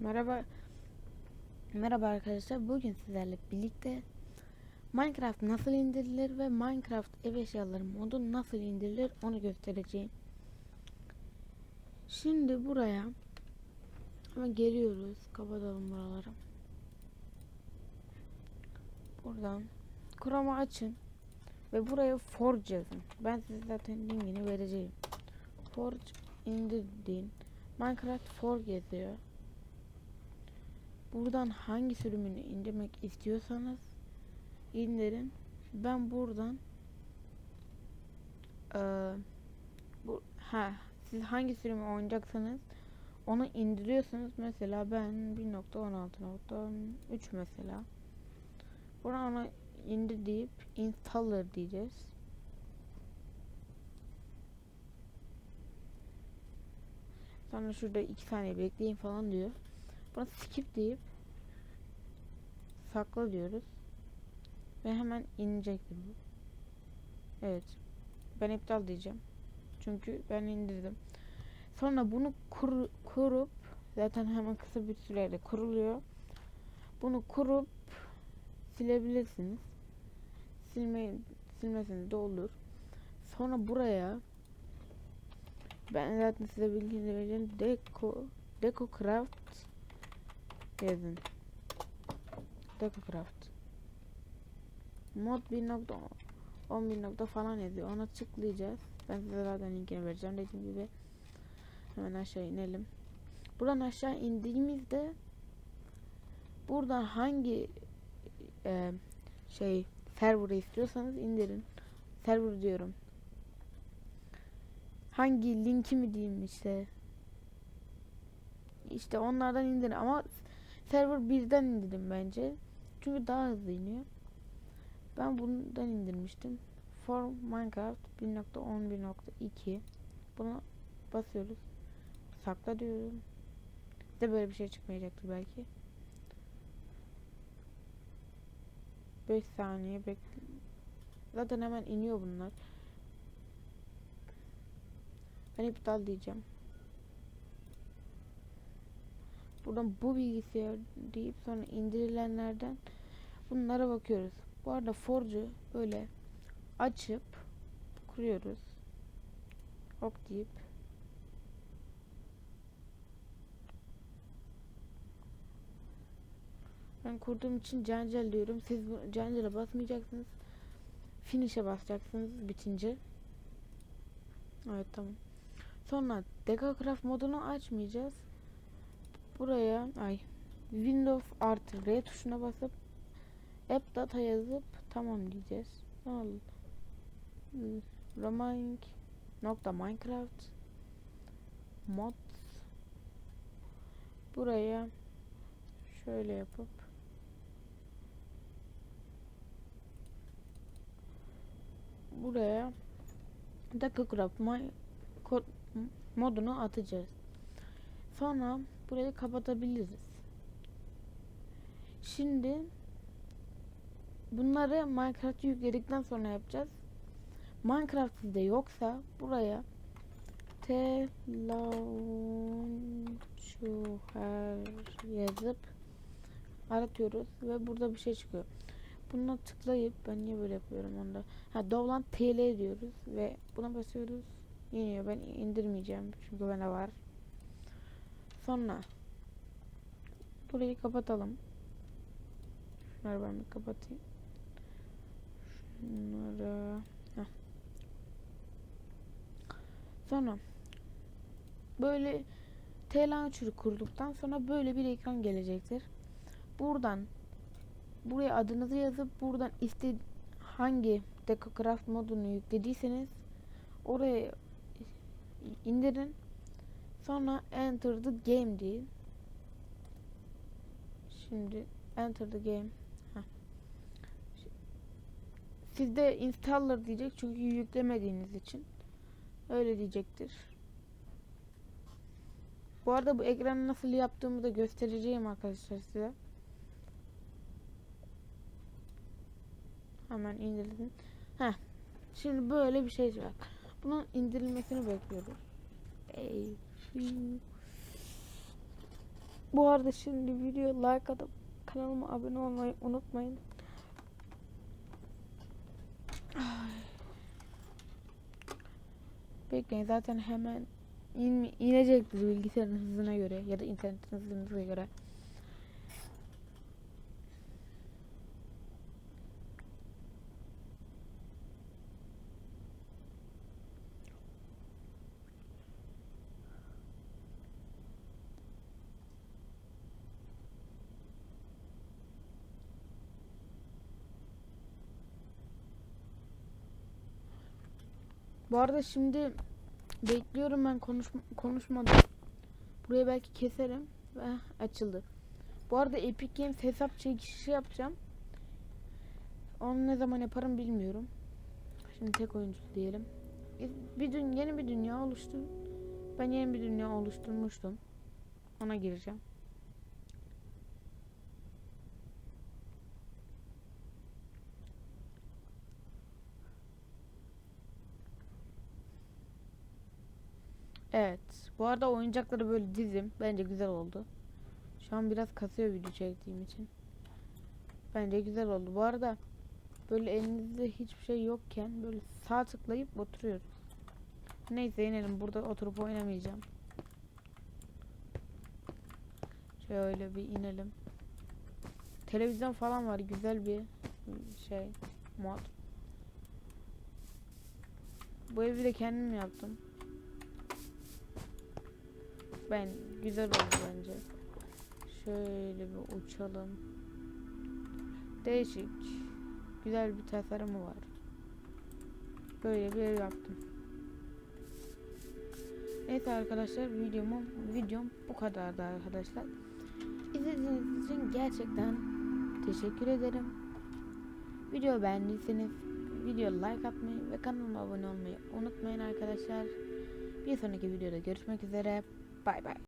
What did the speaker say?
Merhaba. Merhaba arkadaşlar. Bugün sizlerle birlikte Minecraft nasıl indirilir ve Minecraft ev eşyaları modu nasıl indirilir onu göstereceğim. Şimdi buraya ama geliyoruz. Kapatalım buraları. Buradan Chrome'u açın ve buraya Forge yazın. Ben size zaten linkini vereceğim. Forge indirdiğin Minecraft Forge yazıyor. Buradan hangi sürümünü indirmek istiyorsanız indirin. Ben buradan eee, bu ha siz hangi sürümü oynayacaksanız onu indiriyorsunuz. Mesela ben 1.16.3 mesela. Buradan onu indir deyip installer diyeceğiz. Sonra şurada 2 saniye bekleyin falan diyor. Buna skip deyip sakla diyoruz. Ve hemen inecektir bu. Evet. Ben iptal diyeceğim. Çünkü ben indirdim. Sonra bunu kur, kurup zaten hemen kısa bir süreyle kuruluyor. Bunu kurup silebilirsiniz. Silme, silmeseniz de olur. Sonra buraya ben zaten size bilgi vereceğim. Deco Deco Craft yazın. Decocraft. Mod 1.11 nokta falan yazıyor. Ona tıklayacağız. Ben size zaten linkini vereceğim dediğim gibi. Hemen aşağı inelim. Buradan aşağı indiğimizde buradan hangi e, şey server'ı istiyorsanız indirin. Server diyorum. Hangi linki mi diyeyim işte. İşte onlardan indirin ama server birden indirin bence. Çünkü daha hızlı iniyor. Ben bundan indirmiştim. For Minecraft 1.11.2 Buna basıyoruz. Sakla diyorum. De böyle bir şey çıkmayacaktır belki. 5 saniye bekle. Zaten hemen iniyor bunlar. Ben iptal diyeceğim. Buradan bu bilgisayar deyip sonra indirilenlerden bunlara bakıyoruz. Bu arada Forge'u böyle açıp kuruyoruz. Ok deyip Ben kurduğum için cancel diyorum. Siz cancele basmayacaksınız. Finish'e basacaksınız bitince. Evet tamam. Sonra Decacraft modunu açmayacağız. Buraya ay Windows artı R tuşuna basıp app data yazıp tamam diyeceğiz. Sonra Romang nokta Minecraft mods buraya şöyle yapıp buraya my kod modunu atacağız. Sonra burayı kapatabiliriz. Şimdi bunları Minecraft yükledikten sonra yapacağız. Minecraft sizde yoksa buraya T launcher yazıp aratıyoruz ve burada bir şey çıkıyor. Buna tıklayıp ben niye böyle yapıyorum onda? Ha Dovlan TL diyoruz ve buna basıyoruz. İniyor. Ben indirmeyeceğim çünkü bende var. Sonra burayı kapatalım. Şunları ben bir kapatayım. Şunları Heh. Sonra böyle T-Launcher'ı kurduktan sonra böyle bir ekran gelecektir. Buradan buraya adınızı yazıp buradan iste hangi Decocraft modunu yüklediyseniz oraya indirin. Sonra enter the game deyin. Şimdi enter the game. Sizde installer diyecek çünkü yüklemediğiniz için. Öyle diyecektir. Bu arada bu ekranı nasıl yaptığımı da göstereceğim arkadaşlar size. Hemen indirdim. Heh. Şimdi böyle bir şey var. Bunun indirilmesini bekliyoruz. Ey. Bu arada şimdi video like atıp kanalıma abone olmayı unutmayın. Ay. Bekleyin zaten hemen in, inecektir bilgisayarın hızına göre ya da internetin hızına göre. Bu arada şimdi bekliyorum ben konuş konuşmadım. Buraya belki keserim ve açıldı. Bu arada Epic Games hesap çekişi yapacağım. Onu ne zaman yaparım bilmiyorum. Şimdi tek oyuncu diyelim. Bir dün yeni bir dünya oluştu. Ben yeni bir dünya oluşturmuştum. Ona gireceğim. Evet. Bu arada oyuncakları böyle dizim. Bence güzel oldu. Şu an biraz kasıyor video çektiğim için. Bence güzel oldu. Bu arada böyle elinizde hiçbir şey yokken böyle sağ tıklayıp oturuyoruz. Neyse inelim. Burada oturup oynamayacağım. Şöyle bir inelim. Televizyon falan var. Güzel bir şey mod. Bu evi de kendim yaptım. Ben güzel oldu bence. Şöyle bir uçalım. Değişik. Güzel bir tasarımı var. Böyle bir yaptım. Neyse arkadaşlar videomu videom bu kadardı arkadaşlar. İzlediğiniz için gerçekten teşekkür ederim. Video beğendiyseniz video like atmayı ve kanalıma abone olmayı unutmayın arkadaşlar. Bir sonraki videoda görüşmek üzere. Bye bye.